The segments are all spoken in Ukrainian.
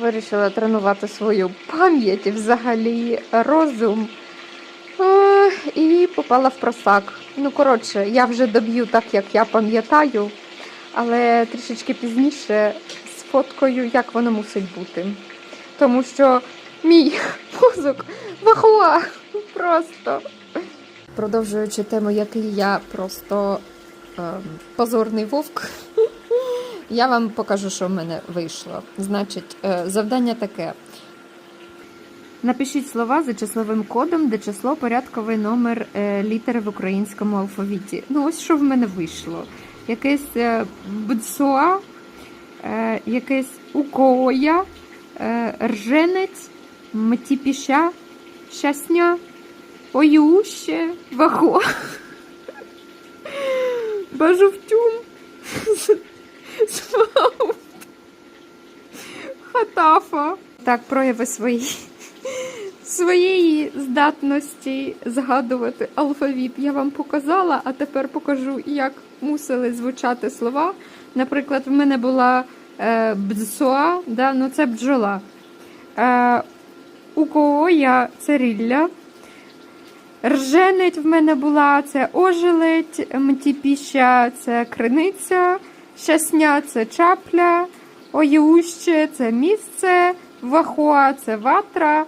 Вирішила тренувати свою пам'ять взагалі розум. Е, І попала в просак. Ну, коротше, я вже доб'ю так, як я пам'ятаю, але трішечки пізніше сфоткаю, як воно мусить бути. Тому що мій мозок вахуа просто. Продовжуючи тему, який я просто ем, позорний вовк. Я вам покажу, що в мене вийшло. Значить, е, завдання таке. Напишіть слова за числовим кодом, де число порядковий номер е, літери в українському алфавіті. Ну, ось що в мене вийшло. Якесь е, бдсуа, якесь укоя, рженець, мтіпіша, щасня, поюще, вахо. Бажовтюм. Хатафа. Так, прояви свої, своєї здатності згадувати алфавіт я вам показала, а тепер покажу, як мусили звучати слова. Наприклад, в мене була е, бдсуа, да, ну це бджола. Е, укооя це рілля. Рженець в мене була це ожеледь, мтіпіща це криниця, щасня це чапля, оюще це місце, вахуа це ватра,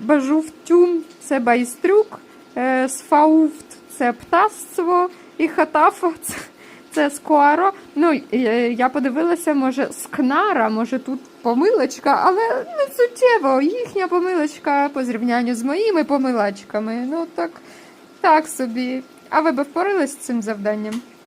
бажувтюм це байстрюк, е, сфауфт це птаство і хатафа це, це скуаро. Ну, е, я подивилася, може, скнара, може тут помилочка, але не суттєво. Їхня помилочка по зрівнянню з моїми помилочками. Ну так, так собі. А ви би впоралися з цим завданням?